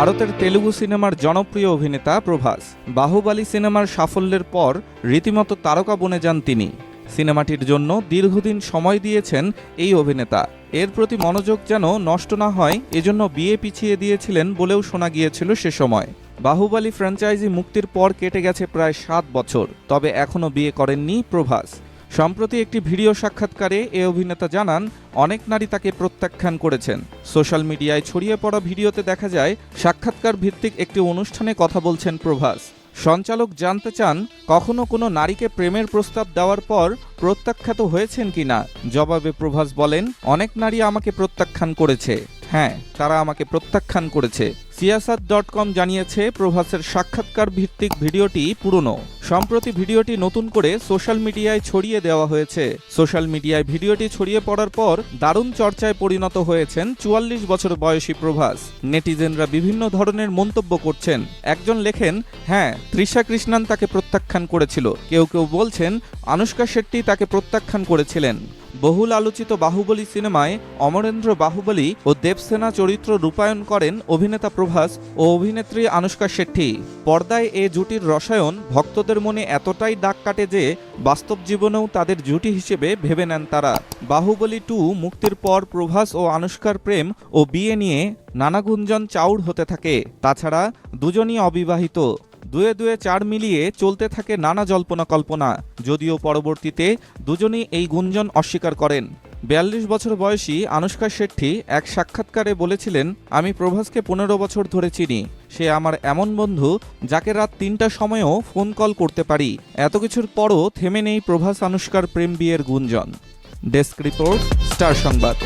ভারতের তেলুগু সিনেমার জনপ্রিয় অভিনেতা প্রভাস। বাহুবালী সিনেমার সাফল্যের পর রীতিমতো তারকা বনে যান তিনি। সিনেমাটির জন্য দীর্ঘদিন সময় দিয়েছেন এই অভিনেতা। এর প্রতি মনোযোগ যেন নষ্ট না হয়, এজন্য বিয়ে পিছিয়ে দিয়েছিলেন বলেও শোনা গিয়েছিল সে সময়। বাহুবালী ফ্র্যাঞ্চাইজি মুক্তির পর কেটে গেছে প্রায় সাত বছর, তবে এখনও বিয়ে করেননি প্রভাস। সম্প্রতি একটি ভিডিও সাক্ষাৎকারে এ অভিনেতা জানান, অনেক নারী তাকে প্রত্যাখ্যান করেছেন। সোশ্যাল মিডিয়ায় ছড়িয়ে পড়া ভিডিওতে দেখা যায়, সাক্ষাৎকার ভিত্তিক একটি অনুষ্ঠানে কথা বলছেন প্রভাস। সঞ্চালক জানতে চান, কখনো কোনো নারীকে প্রেমের প্রস্তাব দেওয়ার পর প্রত্যাখ্যাত হয়েছেন কিনা? জবাবে প্রভাস বলেন, অনেক নারী আমাকে প্রত্যাখ্যান করেছে। হ্যাঁ তারা আমাকে প্রত্যাখ্যান করেছে। সিয়াসাত ডট কম জানিয়েছে, প্রভাসের সাক্ষাৎকার ভিত্তিক ভিডিওটি পুরনো। সম্প্রতি ভিডিওটি নতুন করে সোশ্যাল মিডিয়ায় ছড়িয়ে দেওয়া হয়েছে। সোশ্যাল মিডিয়ায় ভিডিওটি ছড়িয়ে পড়ার পর দারুণ চর্চায় পরিণত হয়েছেন চুয়াল্লিশ বছর বয়সী প্রভাস। নেটিজেনরা বিভিন্ন ধরনের মন্তব্য করছেন। একজন লেখেন হ্যাঁ তৃষা কৃষ্ণান তাকে প্রত্যাখ্যান করেছিল। কেউ কেউ বলছেন, আনুষ্কা শেট্টি তাকে প্রত্যাখ্যান করেছিলেন। বহুল আলোচিত বাহুবলী সিনেমায় অমরেন্দ্র বাহুবলী ও দেবসেনা চরিত্র রূপায়ণ করেন অভিনেতা প্রভাস ও অভিনেত্রী আনুষ্কা শেট্টি। পর্দায় এ জুটির রসায়ন ভক্তদের মনে এতটাই দাগ কাটে যে বাস্তব জীবনেও তাদের জুটি হিসেবে ভেবে নেন তারা। বাহুবলী টু মুক্তির পর প্রভাস ও আনুষ্কার প্রেম ও বিয়ে নিয়ে নানা গুঞ্জন চাউর হতে থাকে। তাছাড়া দুজনই অবিবাহিত। দুয়ে দুয়ে চার মিলিয়ে চলতে থাকে নানা জল্পনা কল্পনা, যদিও পরবর্তীতে দুজনই এই গুঞ্জন অস্বীকার করেন। বিয়াল্লিশ বছর বয়সী আনুষ্কা শেট্টি এক সাক্ষাৎকারে বলেছিলেন, আমি প্রভাসকে পনেরো বছর ধরে চিনি। সে আমার এমন বন্ধু যাকে রাত তিনটার সময়ও ফোন কল করতে পারি। এত কিছুর পরও থেমে নেই প্রভাস আনুষ্কার প্রেম বিয়ের গুঞ্জন। ডেস্ক রিপোর্ট, স্টার সংবাদ।